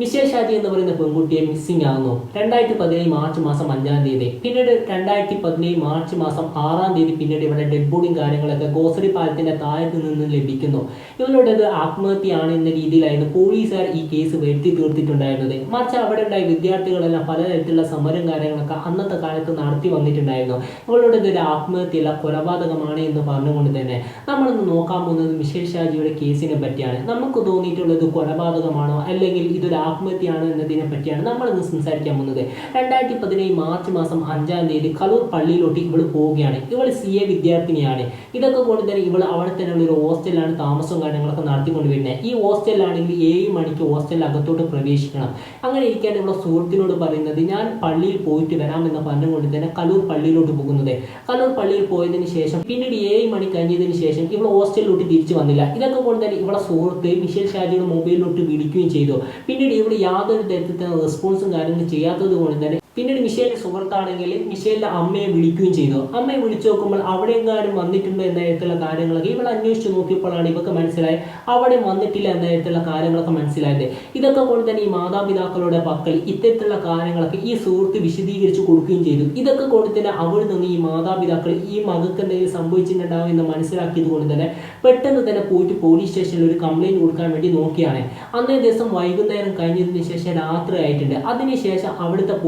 Michel Shaji എന്ന് പറയുന്ന പെൺകുട്ടിയെ മിസ്സിംഗ് ആകുന്നു രണ്ടായിരത്തി പതിനേഴ് മാർച്ച് മാസം അഞ്ചാം തീയതി. പിന്നീട് രണ്ടായിരത്തി പതിനേഴ് മാർച്ച് മാസം ആറാം തീയതി പിന്നീട് ഇവിടെ ഡെഡ് ബോഡിയും കാര്യങ്ങളൊക്കെ ഗോസറി പാലത്തിന്റെ താഴത്ത് നിന്ന് ലഭിക്കുന്നു. ഇവരുടേത് ആത്മഹത്യയാണ് എന്ന രീതിയിലായിരുന്നു പോലീസുകാർ ഈ കേസ് വരുത്തി തീർത്തിട്ടുണ്ടായിരുന്നത്. മറിച്ച് അവിടെ ഉണ്ടായ വിദ്യാർത്ഥികളെല്ലാം പലതരത്തിലുള്ള സമരം കാര്യങ്ങളൊക്കെ അന്നത്തെ കാലത്ത് നടത്തി വന്നിട്ടുണ്ടായിരുന്നു. ഇവരുടെ ഒരു ആത്മഹത്യയല്ല കൊലപാതകമാണ് എന്ന് പറഞ്ഞുകൊണ്ട് തന്നെ. നമ്മളിന്ന് നോക്കാൻ പോകുന്നത് മിഷേൽ ഷാജിയുടെ കേസിനെ പറ്റിയാണ്. നമുക്ക് തോന്നിയിട്ടുള്ളത് കൊലപാതകമാണോ? അല്ലെങ്കിൽ ഇതൊരു ആത്മഹത്യയാണോ എന്നതിനെ പറ്റിയാണ് നമ്മൾ ഇന്ന് സംസാരിക്കാൻ പോകുന്നത്. രണ്ടായിരത്തി പതിനേഴ് മാർച്ച് മാസം അഞ്ചാം തീയതി കലൂർ പള്ളിയിലോട്ട് ഇവൾ പോവുകയാണ്. ഇവൾ സി എ വിദ്യാർത്ഥിനിയാണ്. ഇതൊക്കെ കൊണ്ട് തന്നെ ഇവൾ അവിടെ തന്നെയുള്ള ഒരു ഹോസ്റ്റലിലാണ് താമസവും കാര്യങ്ങളൊക്കെ നടത്തിക്കൊണ്ട് വരുന്നത് ഈ ഹോസ്റ്റലിലാണെങ്കിൽ ഏഴ് മണിക്ക് ഹോസ്റ്റലിൽ അകത്തോട്ട് പ്രവേശിക്കണം. അങ്ങനെ ഇരിക്കാൻ ഇവളെ സുഹൃത്തിനോട് പറയുന്നത് ഞാൻ പള്ളിയിൽ പോയിട്ട് വരാമെന്ന് പറഞ്ഞുകൊണ്ട് തന്നെ കലൂർ പള്ളിയിലോട്ട് പോകുന്നത്. കലൂർ പള്ളിയിൽ പോയതിന് ശേഷം പിന്നീട് ഏഴ് മണി കഴിഞ്ഞതിന് ശേഷം ഇവൾ ഹോസ്റ്റലിലോട്ട് തിരിച്ചു വന്നില്ല. ഇതൊക്കെ കൊണ്ട് തന്നെ ഇവളെ സുഹൃത്ത് മിഷേൽ ഷാജിയുടെ മൊബൈലിലോട്ട് വിളിക്കുകയും ചെയ്തു. പിന്നീട് ഇവിടെ യാതൊരു തരത്തിലുള്ള റെസ്പോൺസും കാര്യങ്ങളും ചെയ്യാത്തത് കൊണ്ട് തന്നെ പിന്നീട് മിഷേലിന്റെ സുഹൃത്താണെങ്കിൽ മിഷേലിന്റെ അമ്മയെ വിളിക്കുകയും ചെയ്തു. അമ്മയെ വിളിച്ചു നോക്കുമ്പോൾ അവിടെ എങ്ങാനും വന്നിട്ടുണ്ടോ എന്ന തരത്തിലുള്ള കാര്യങ്ങളൊക്കെ ഇവൾ അന്വേഷിച്ച് നോക്കിയപ്പോഴാണ് ഇവക്ക് മനസ്സിലായത്. അവിടെ വന്നിട്ടില്ല എന്ന തരത്തിലുള്ള കാര്യങ്ങളൊക്കെ മനസ്സിലായത്. ഇതൊക്കെ കൊണ്ട് തന്നെ ഈ മാതാപിതാക്കളുടെ പക്കൽ ഇത്തരത്തിലുള്ള കാര്യങ്ങളൊക്കെ ഈ സുഹൃത്ത് വിശദീകരിച്ച് കൊടുക്കുകയും ചെയ്തു. ഇതൊക്കെ കൊണ്ട് തന്നെ അവിടെ നിന്ന് ഈ മാതാപിതാക്കൾ ഈ മകൾക്ക് എന്തെങ്കിലും സംഭവിച്ചിട്ടുണ്ടാവും എന്ന് മനസ്സിലാക്കിയത് കൊണ്ട് തന്നെ പെട്ടെന്ന് തന്നെ പോയിട്ട് പോലീസ് സ്റ്റേഷനിൽ ഒരു കംപ്ലൈന്റ് കൊടുക്കാൻ വേണ്ടി നോക്കിയാണ്. അന്നേ ദിവസം വൈകുന്നേരം കഴിഞ്ഞതിന് ശേഷം രാത്രി ആയിട്ടുണ്ട്. അതിനുശേഷം അവിടുത്തെ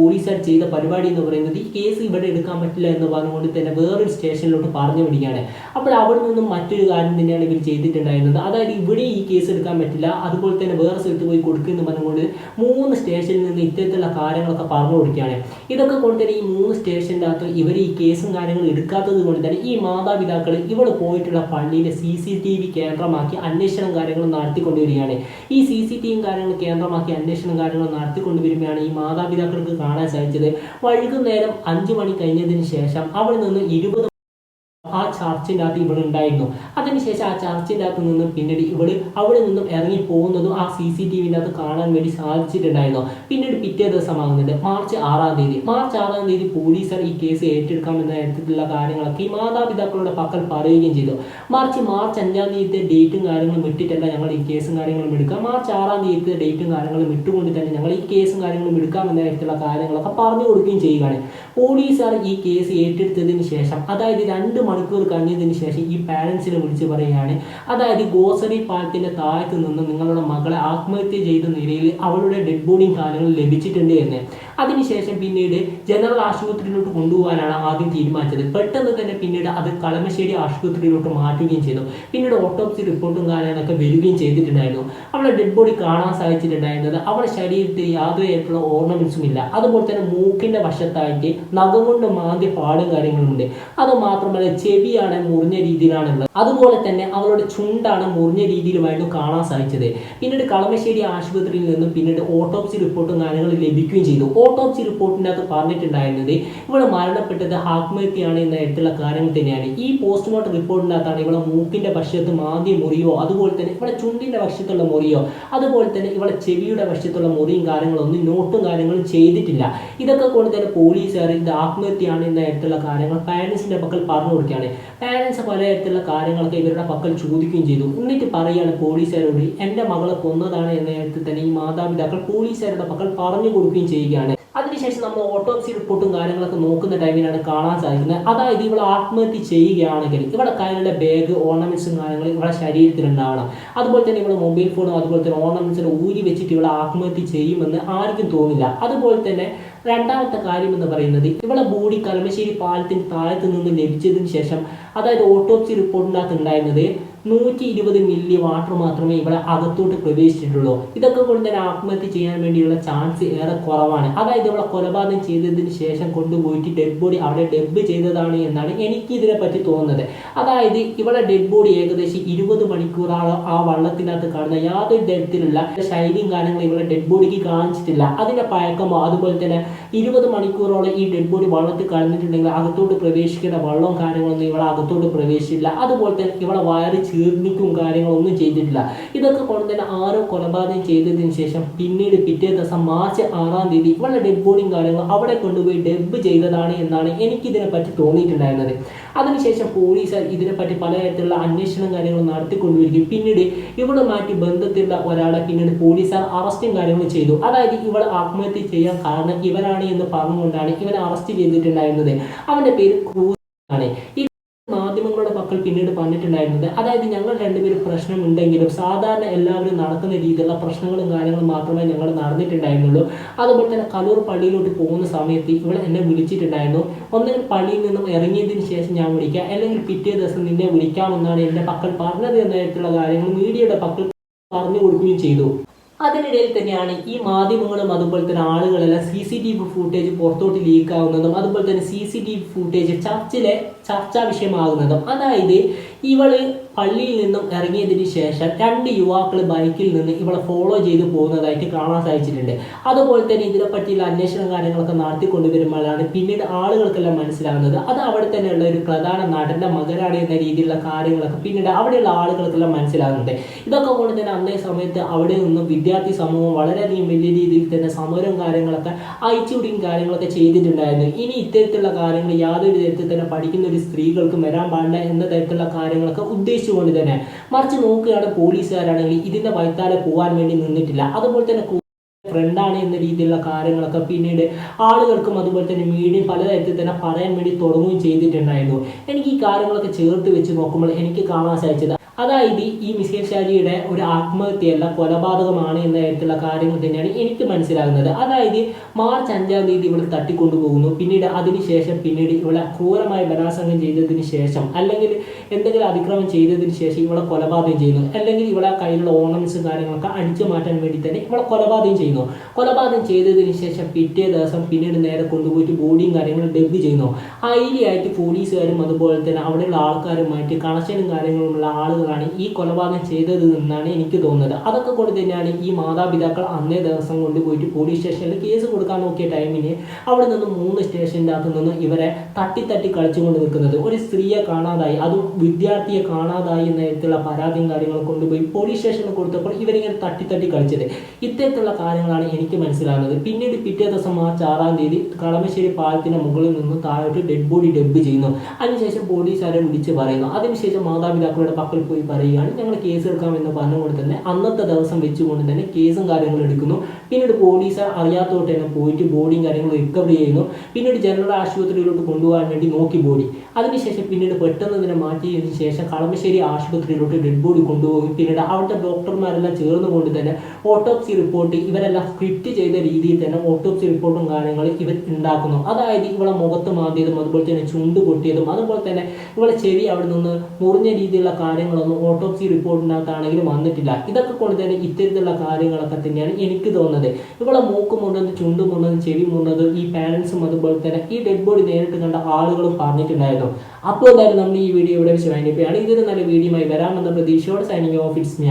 ചെയ്ത പരിപാടി എന്ന് പറയുന്നത് ഈ കേസ് ഇവിടെ എടുക്കാൻ പറ്റില്ല എന്ന് പറഞ്ഞുകൊണ്ട് തന്നെ വേറൊരു സ്റ്റേഷനിലോട്ട് പറഞ്ഞു വിടുകയാണ്. അപ്പോൾ അവിടെ നിന്നും മറ്റൊരു കാര്യം തന്നെയാണ് ഇവർ ചെയ്തിട്ടുണ്ടായിരുന്നത്. അതായത് ഇവിടെ ഈ കേസ് എടുക്കാൻ പറ്റില്ല അതുപോലെ തന്നെ വേറെ സ്ഥലത്ത് പോയി കൊടുക്കുമെന്ന് പറഞ്ഞുകൊണ്ട് മൂന്ന് സ്റ്റേഷനിൽ നിന്ന് ഇത്തരത്തിലുള്ള കാര്യങ്ങളൊക്കെ പറഞ്ഞു കൊടുക്കുകയാണ്. ഇതൊക്കെ കൊണ്ട് തന്നെ ഈ മൂന്ന് സ്റ്റേഷന്റെ അകത്ത് ഇവർ ഈ കേസും കാര്യങ്ങളും എടുക്കാത്തത് കൊണ്ട് തന്നെ ഈ മാതാപിതാക്കൾ ഇവൾ പോയിട്ടുള്ള പള്ളിയിലെ സി സി ടി വി കേന്ദ്രമാക്കി അന്വേഷണം കാര്യങ്ങളും നടത്തിക്കൊണ്ടുവരികയാണ്. ഈ സി സി ടി വി കാര്യങ്ങൾ കേന്ദ്രമാക്കി അന്വേഷണം കാര്യങ്ങൾ നടത്തിക്കൊണ്ടുവരുമ്പോഴാണ് ഈ മാതാപിതാക്കൾക്ക് കാണാൻ സാധിച്ചത് വൈകുന്നേരം അഞ്ചു മണി കഴിഞ്ഞതിന് ശേഷം അവിടെ നിന്ന് ഇരുപത് ആ ചർച്ചിന്റെ അകത്ത് ഇവിടെ ഉണ്ടായിരുന്നു. അതിനുശേഷം ആ ചർച്ചിന്റെ അകത്ത് നിന്നും പിന്നീട് ഇവിടെ അവിടെ നിന്നും ഇറങ്ങി പോകുന്നതും ആ സി സി ടി വിന്റെ അകത്ത് കാണാൻ വേണ്ടി സാധിച്ചിട്ടുണ്ടായിരുന്നു. പിന്നീട് പിറ്റേ ദിവസമാകുന്നുണ്ട് മാർച്ച് ആറാം തീയതി. മാർച്ച് ആറാം തീയതി പോലീസർ ഈ കേസ് ഏറ്റെടുക്കാമെന്ന എടുത്തിട്ടുള്ള കാര്യങ്ങളൊക്കെ ഈ മാതാപിതാക്കളുടെ പക്കൽ പറയുകയും ചെയ്തു. മാർച്ച് മാർച്ച് അഞ്ചാം തീയതി ഡേറ്റും കാര്യങ്ങളും ഇട്ടിട്ടല്ല ഞങ്ങൾ ഈ കേസും കാര്യങ്ങളും എടുക്കുക. മാർച്ച് ആറാം തീയതി ഡേറ്റും കാര്യങ്ങളും ഇട്ടുകൊണ്ട് തന്നെ ഞങ്ങൾ ഈ കേസും കാര്യങ്ങളും എടുക്കാം എന്ന തരത്തിലുള്ള കാര്യങ്ങളൊക്കെ പറഞ്ഞു കൊടുക്കുകയും ചെയ്യുകയാണ്. പോലീസർ ഈ കേസ് ഏറ്റെടുത്തതിന് ശേഷം അതായത് രണ്ട് മണിക്കൂർ കഴിഞ്ഞതിന് ശേഷം ഈ പാരൻസിനെ വിളിച്ച് പറയുകയാണ് അതായത് ഗോസറി പാലത്തിന്റെ താഴത്ത് നിന്ന് നിങ്ങളുടെ മകളെ ആത്മഹത്യ ചെയ്ത നിലയിൽ അവളുടെ ഡെഡ് ബോഡിയും കാര്യങ്ങളും ലഭിച്ചിട്ടുണ്ട് എന്ന്. അതിനുശേഷം പിന്നീട് ജനറൽ ആശുപത്രിയിലോട്ട് കൊണ്ടുപോകാനാണ് ആദ്യം തീരുമാനിച്ചത്. പെട്ടെന്ന് തന്നെ പിന്നീട് അത് കളമശ്ശേരി ആശുപത്രിയിലോട്ട് മാറ്റുകയും ചെയ്തു. പിന്നീട് ഓട്ടോപ്സി റിപ്പോർട്ടും കാര്യങ്ങളൊക്കെ വരികയും ചെയ്തിട്ടുണ്ടായിരുന്നു. അവളെ ഡെഡ് ബോഡി കാണാൻ സാധിച്ചിട്ടുണ്ടായിരുന്നത് അവളുടെ ശരീരത്തിൽ യാതൊരു തരത്തിലുള്ള ഓർണമെന്റ്സും ഇല്ല. അതുപോലെ തന്നെ മൂക്കിന്റെ വശത്തായിട്ട് നഖം കൊണ്ട് മാന്തി പാടും കാര്യങ്ങളുണ്ട് അത് മാത്രമല്ല ചെവിയാണ് മുറിഞ്ഞ രീതിയിലാണുള്ളത്. അതുപോലെ തന്നെ അവളുടെ ചുണ്ടാണ് മുറിഞ്ഞ രീതിയിലുമായിരുന്നു കാണാൻ സാധിച്ചത്. പിന്നീട് കളമശ്ശേരി ആശുപത്രിയിൽ നിന്നും പിന്നീട് ഓട്ടോപ്സി റിപ്പോർട്ടും കാര്യങ്ങളും ലഭിക്കുകയും ചെയ്തു. ഓട്ടോപ്സി റിപ്പോർട്ടിന്റെ അകത്ത് പറഞ്ഞിട്ടുണ്ടായിരുന്നത് ഇവിടെ മരണപ്പെട്ടത് ആത്മഹത്യയാണ് എന്ന തരത്തിലുള്ള കാര്യങ്ങൾ തന്നെയാണ്. ഈ പോസ്റ്റ്മോർട്ടം റിപ്പോർട്ടിന്റെ അകത്താണ് ഇവിടെ മൂക്കിന്റെ പക്ഷത്ത് മാന്തിയ മുറിയോ അതുപോലെ തന്നെ ഇവിടെ ചുണ്ടിന്റെ പക്ഷത്തുള്ള മുറിയോ അതുപോലെ തന്നെ ഇവളെ ചെവിയുടെ പക്ഷത്തുള്ള മുറിയും കാര്യങ്ങളൊന്നും നോട്ടും കാര്യങ്ങളും ചെയ്തിട്ടില്ല. ഇതൊക്കെ കൊണ്ട് തന്നെ പോലീസുകാർ ഇത് ആത്മഹത്യയാണ് എന്ന തരത്തിലുള്ള കാര്യങ്ങൾ പാരൻസിന്റെ പക്കൽ പറഞ്ഞു കൊടുക്കുകയാണ്. പാരൻസ് പലതരത്തിലുള്ള കാര്യങ്ങളൊക്കെ ഇവരുടെ പക്കൽ ചോദിക്കുകയും ചെയ്തു. എന്നിട്ട് പറയുകയാണ് പോലീസുകാരോട് എന്റെ മകളെ കൊന്നതാണ് എന്ന തരത്തിൽ തന്നെ ഈ മാതാപിതാക്കൾ പോലീസുകാരുടെ പക്കൽ പറഞ്ഞു കൊടുക്കുകയും ചെയ്യുകയാണ്. അതിനുശേഷം നമ്മൾ ഓട്ടോപ്സി റിപ്പോർട്ടും കാര്യങ്ങളൊക്കെ നോക്കുന്ന ടൈമിലാണ് കാണാൻ സാധിക്കുന്നത്. അതായത് ഇവൾ ആത്മഹത്യ ചെയ്യുകയാണെങ്കിൽ ഇവിടെ കയ്യിലുള്ള ബാഗ് ഓർണമെന്റ്സും കാര്യങ്ങളും ഇവിടെ ശരീരത്തിൽ ഉണ്ടാവണം അതുപോലെ തന്നെ ഇവിടെ മൊബൈൽ ഫോണും അതുപോലെ തന്നെ ഓർണമെന്റ്സിനെ ഊരി വെച്ചിട്ട് ഇവിടെ ആത്മഹത്യ ചെയ്യുമെന്ന് ആർക്കും തോന്നില്ല. അതുപോലെ തന്നെ രണ്ടാമത്തെ കാര്യം എന്ന് പറയുന്നത് ഇവളെ ബോഡി കലമശ്ശേരി പാലത്തിന് താഴത്ത് നിന്ന് ലഭിച്ചതിന് ശേഷം അതായത് ഓട്ടോപ്സി റിപ്പോർട്ടിനകത്ത് ഉണ്ടായിരുന്നത് നൂറ്റി ഇരുപത് മില്ലി വാട്ടർ മാത്രമേ ഇവിടെ അകത്തോട്ട് പ്രവേശിച്ചിട്ടുള്ളൂ. ഇതൊക്കെ കൊണ്ട് തന്നെ ആത്മഹത്യ ചെയ്യാൻ വേണ്ടിയുള്ള ചാൻസ് ഏറെ കുറവാണ്. അതായത് ഇവിടെ കൊലപാതകം ചെയ്തതിന് ശേഷം കൊണ്ടുപോയിട്ട് ഡെഡ് ബോഡി അവിടെ ഡെബ് ചെയ്തതാണ് എന്നാണ് എനിക്ക് ഇതിനെ പറ്റി തോന്നുന്നത്. അതായത് ഇവിടെ ഡെഡ് ബോഡി ഏകദേശം ഇരുപത് മണിക്കൂറാണ് ആ വള്ളത്തിനകത്ത് കാണുന്ന യാതൊരു തരത്തിലുള്ള ശൈലിയും കാര്യങ്ങളും ഇവിടെ ഡെഡ് ബോഡിക്ക് കാണിച്ചിട്ടില്ല. അതിന്റെ പഴക്കമോ അതുപോലെ തന്നെ ഇരുപത് മണിക്കൂറോളം ഈ ഡെഡ് ബോഡി വള്ളത്തിൽ കളഞ്ഞിട്ടുണ്ടെങ്കിൽ അകത്തോട്ട് പ്രവേശിക്കേണ്ട വള്ളവും കാര്യങ്ങളൊന്നും ഇവിടെ അകത്തോട്ട് പ്രവേശിച്ചില്ല അതുപോലെ തന്നെ ഇവിടെ വയറ് ചീർണിക്കും കാര്യങ്ങളൊന്നും ചെയ്തിട്ടില്ല. ഇതൊക്കെ കൊണ്ട് തന്നെ ആരോ കൊലപാതകം ചെയ്തതിന് ശേഷം പിന്നീട് പിറ്റേ ദിവസം മാർച്ച് ആറാം തീയതി ഇവളുടെ ഡെഡ് ബോഡിയും കാര്യങ്ങളും അവിടെ കൊണ്ടുപോയി ഡെബ് ചെയ്തതാണ് എന്നാണ് എനിക്കിതിനെ പറ്റി തോന്നിയിട്ടുണ്ടായിരുന്നത്. അതിനുശേഷം പോലീസുകാർ ഇതിനെപ്പറ്റി പലതരത്തിലുള്ള അന്വേഷണം കാര്യങ്ങളും നടത്തിക്കൊണ്ടിരിക്കും പിന്നീട് ഇവളുമായിട്ട് ബന്ധത്തിലുള്ള ഒരാളെ പിന്നീട് പോലീസ് അറസ്റ്റും കാര്യങ്ങളും ചെയ്തു. അതായത് ഇവൾ ആത്മഹത്യ ചെയ്യാൻ കാരണം ഇവനാണ് എന്ന് പറഞ്ഞുകൊണ്ടാണ് ഇവനെ അറസ്റ്റ് ചെയ്തിട്ടുണ്ടായിരുന്നത്. അവന്റെ പേര് ക്രൂസ് ആണ്. ഈ മാധ്യമങ്ങളുടെ പക്കൽ പിന്നീട് പറഞ്ഞിട്ടുണ്ടായിരുന്നത് അതായത് ഞങ്ങൾ രണ്ടുപേരും പ്രശ്നമുണ്ടെങ്കിലും സാധാരണ എല്ലാവരും നടക്കുന്ന രീതിയിലുള്ള പ്രശ്നങ്ങളും കാര്യങ്ങളും മാത്രമേ ഞങ്ങൾ നടന്നിട്ടുണ്ടായിരുന്നുള്ളൂ. അതുപോലെ തന്നെ കലൂർ പള്ളിയിലോട്ട് പോകുന്ന സമയത്ത് ഇവൾ എന്നെ വിളിച്ചിട്ടുണ്ടായിരുന്നു. ഒന്നുകിൽ പള്ളിയിൽ നിന്നും ഇറങ്ങിയതിന് ശേഷം ഞാൻ വിളിക്കാം. അല്ലെങ്കിൽ പിറ്റേ ദിവസം നിന്നെ വിളിക്കാമെന്നാണ് എന്റെ പക്കൽ പറഞ്ഞത് എന്നായിട്ടുള്ള കാര്യങ്ങൾ മീഡിയയുടെ പക്കൽ പറഞ്ഞു കൊടുക്കുകയും ചെയ്തു. അതിനിടയിൽ തന്നെയാണ് ഈ മാധ്യമങ്ങളും അതുപോലെ തന്നെ ആളുകളെല്ലാം C C T V footage പുറത്തോട്ട് ലീക്ക് ആവുന്നതും അതുപോലെ തന്നെ C C T V footage ചർച്ചിലെ ചർച്ചാ വിഷയമാകുന്നതും. അതായത് ഇവൾ പള്ളിയിൽ നിന്നും ഇറങ്ങിയതിന് ശേഷം രണ്ട് യുവാക്കൾ ബൈക്കിൽ നിന്ന് ഇവളെ ഫോളോ ചെയ്ത് പോകുന്നതായിട്ട് കാണാൻ സാധിച്ചിട്ടുണ്ട്. അതുപോലെ തന്നെ ഇതിനെ പറ്റിയുള്ള അന്വേഷണം കാര്യങ്ങളൊക്കെ നടത്തിക്കൊണ്ടുവരുമ്പോഴാണ് പിന്നീട് ആളുകൾക്കെല്ലാം മനസ്സിലാകുന്നത്. അത് അവിടെ തന്നെയുള്ള ഒരു പ്രധാന നടന്റെ മകനാണ് എന്ന രീതിയിലുള്ള കാര്യങ്ങളൊക്കെ പിന്നീട് അവിടെയുള്ള ആളുകൾക്കെല്ലാം മനസ്സിലാകുന്നുണ്ട് ഇതൊക്കെ കൊണ്ട് തന്നെ അന്നേ സമയത്ത് അവിടെ നിന്നും വിദ്യാർത്ഥി സമൂഹം വളരെയധികം വലിയ രീതിയിൽ തന്നെ സമരവും കാര്യങ്ങളൊക്കെ അയച്ചുവിടിയും കാര്യങ്ങളൊക്കെ ചെയ്തിട്ടുണ്ടായിരുന്നു. ഇനി ഇത്തരത്തിലുള്ള കാര്യങ്ങൾ യാതൊരു തരത്തിൽ തന്നെ പഠിക്കുന്ന ഒരു സ്ത്രീകൾക്കും വരാൻ പാടില്ല എന്ന തരത്തിലുള്ള കാര്യങ്ങളൊക്കെ ഉദ്ദേശിച്ചുകൊണ്ട് തന്നെ. മറിച്ച് നോക്കുകയാണ് പോലീസുകാരാണെങ്കിൽ ഇതിന്റെ വൈത്താലെ പോകാൻ വേണ്ടി നിന്നിട്ടില്ല. അതുപോലെ തന്നെ ഫ്രണ്ടാണ് എന്ന രീതിയിലുള്ള കാര്യങ്ങളൊക്കെ പിന്നീട് ആളുകൾക്കും അതുപോലെ തന്നെ മീഡിയ പലതരത്തിൽ തന്നെ പറയാൻ വേണ്ടി തുടങ്ങുകയും ചെയ്തിട്ടുണ്ടായിരുന്നു. എനിക്ക് ഈ കാര്യങ്ങളൊക്കെ ചേർത്ത് വെച്ച് നോക്കുമ്പോൾ എനിക്ക് കാണാൻ സാധിച്ചത് അതായത് ഈ മിസൈൽ ഷാജിയുടെ ഒരു ആത്മഹത്യയല്ല കൊലപാതകമാണ് എന്ന തരത്തിലുള്ള കാര്യങ്ങൾ തന്നെയാണ് എനിക്ക് മനസ്സിലാകുന്നത്. അതായത് മാർച്ച് അഞ്ചാം തീയതി ഇവിടെ തട്ടിക്കൊണ്ടുപോകുന്നു. പിന്നീട് അതിനുശേഷം പിന്നീട് ഇവളെ ക്രൂരമായ ബലാത്സംഗം ചെയ്തതിന് ശേഷം അല്ലെങ്കിൽ എന്തെങ്കിലും അതിക്രമം ചെയ്തതിന് ശേഷം ഇവളെ കൊലപാതകം ചെയ്യുന്നു. അല്ലെങ്കിൽ ഇവളെ കയ്യിലുള്ള ഓർണമെന്റ്സും കാര്യങ്ങളൊക്കെ അടിച്ചു മാറ്റാൻ വേണ്ടി തന്നെ ഇവളെ കൊലപാതകം ചെയ്യുന്നു. കൊലപാതകം ചെയ്തതിന് ശേഷം പിറ്റേ ദിവസം പിന്നീട് നേരെ കൊണ്ടുപോയിട്ട് ബോഡിയും കാര്യങ്ങളും ഡെബ് ചെയ്യുന്നു. ഹൈലി ആയിട്ട് പോലീസുകാരും അതുപോലെ തന്നെ അവിടെയുള്ള ആൾക്കാരുമായിട്ട് കണക്ഷനും കാര്യങ്ങളുമുള്ള ആളുകളാണ് ഈ കൊലപാതകം ചെയ്തത് എന്നാണ് എനിക്ക് തോന്നുന്നത്. അതൊക്കെ കൊണ്ട് തന്നെയാണ് ഈ മാതാപിതാക്കൾ അന്നേ ദിവസം കൊണ്ട് പോയിട്ട് പോലീസ് സ്റ്റേഷനിൽ കേസ് കൊടുക്കാൻ നോക്കിയ ടൈമിന് അവിടെ നിന്ന് മൂന്ന് സ്റ്റേഷന്റെ അകത്ത് നിന്ന് ഇവരെ തട്ടി തട്ടി കളിച്ചുകൊണ്ട് നിൽക്കുന്നത്. ഒരു സ്ത്രീയെ കാണാതായി അതും വിദ്യാർത്ഥിയെ കാണാതായി എന്ന തരത്തിലുള്ള പരാതിയും കാര്യങ്ങളും കൊണ്ടുപോയി പോലീസ് സ്റ്റേഷനിൽ കൊടുത്തപ്പോൾ ഇവരിങ്ങനെ തട്ടി തട്ടി കളിച്ചത്. ഇത്തരത്തിലുള്ള കാര്യങ്ങളാണ് എനിക്ക് മനസ്സിലാകുന്നത് പിന്നീട് പിറ്റേ ദിവസം മാർച്ച് ആറാം തീയതി കളമശ്ശേരി പാലത്തിന്റെ മുകളിൽ നിന്ന് താഴോട്ട് ഡെഡ് ബോഡി ഡെബ് ചെയ്യുന്നു. അതിനുശേഷം പോലീസുകാരെ വിളിച്ച് പറയുന്നു. അതിനുശേഷം മാതാപിതാക്കളുടെ പക്കൽ പോയി പറയുകയാണ്. ഞങ്ങൾ കേസ് എടുക്കാം എടുക്കാമെന്ന് പറഞ്ഞുകൊണ്ട് തന്നെ അന്നത്തെ ദിവസം വെച്ചുകൊണ്ട് തന്നെ കേസും കാര്യങ്ങളും എടുക്കുന്നു. പിന്നീട് പോലീസ് അറിയാത്തോട്ട് തന്നെ പോയിട്ട് ബോഡിയും കാര്യങ്ങളും റിക്കവർ ചെയ്യുന്നു. പിന്നീട് ജനറൽ ആശുപത്രിയിലോട്ട് കൊണ്ടുപോകാൻ വേണ്ടി നോക്കി ബോഡി അതിനുശേഷം പിന്നീട് പെട്ടെന്ന് തന്നെ മാറ്റിയതിനു ശേഷം കളമശ്ശേരി ആശുപത്രിയിലോട്ട് ഡെഡ് ബോഡി കൊണ്ടുപോകും. പിന്നീട് അവിടുത്തെ ഡോക്ടർമാരെല്ലാം ചേർന്നുകൊണ്ട് തന്നെ ഓട്ടോപ്സി റിപ്പോർട്ട് ഇവരെല്ലാം സ്ക്രിപ്റ്റ് ചെയ്ത രീതിയിൽ തന്നെ ഓട്ടോപ്സി റിപ്പോർട്ടും കാര്യങ്ങളും ഇവർ ഉണ്ടാക്കുന്നു. അതായത് ഇവളെ മുഖത്ത് മാന്തിയതും അതുപോലെ തന്നെ ചുണ്ട് പൊട്ടിയതും അതുപോലെ തന്നെ ഇവളെ ചെവി അവിടെ നിന്ന് മുറിഞ്ഞ രീതിയിലുള്ള കാര്യങ്ങളൊന്നും ഓട്ടോപ്സി റിപ്പോർട്ടിനകത്താണെങ്കിലും വന്നിട്ടില്ല. ഇതൊക്കെ കൊണ്ട് തന്നെ ഇത്തരത്തിലുള്ള കാര്യങ്ങളൊക്കെ തന്നെയാണ് എനിക്ക് തോന്നുന്നത്. ഇവിടെ മൂക്ക് മുണ്ടത് ചുണ്ട് മുണ്ടത് ചെവി മുണ്ടത് ഈ പാരൻസും അതുപോലെ തന്നെ ഈ ഡെഡ് ബോഡി നേരിട്ട് കണ്ട ആളുകളും പറഞ്ഞിട്ടുണ്ടായിരുന്നു. അപ്പോൾ എന്തായാലും നമ്മൾ ഈ വീഡിയോ ഇവിടെ വെച്ച് വേണ്ടിയാണ് ഇതൊരു നല്ല വീഡിയോ ആയി വരാമെന്ന പ്രതീക്ഷയോടെ സൈനിങ് ഓഫ് ഇറ്റ്സ് മി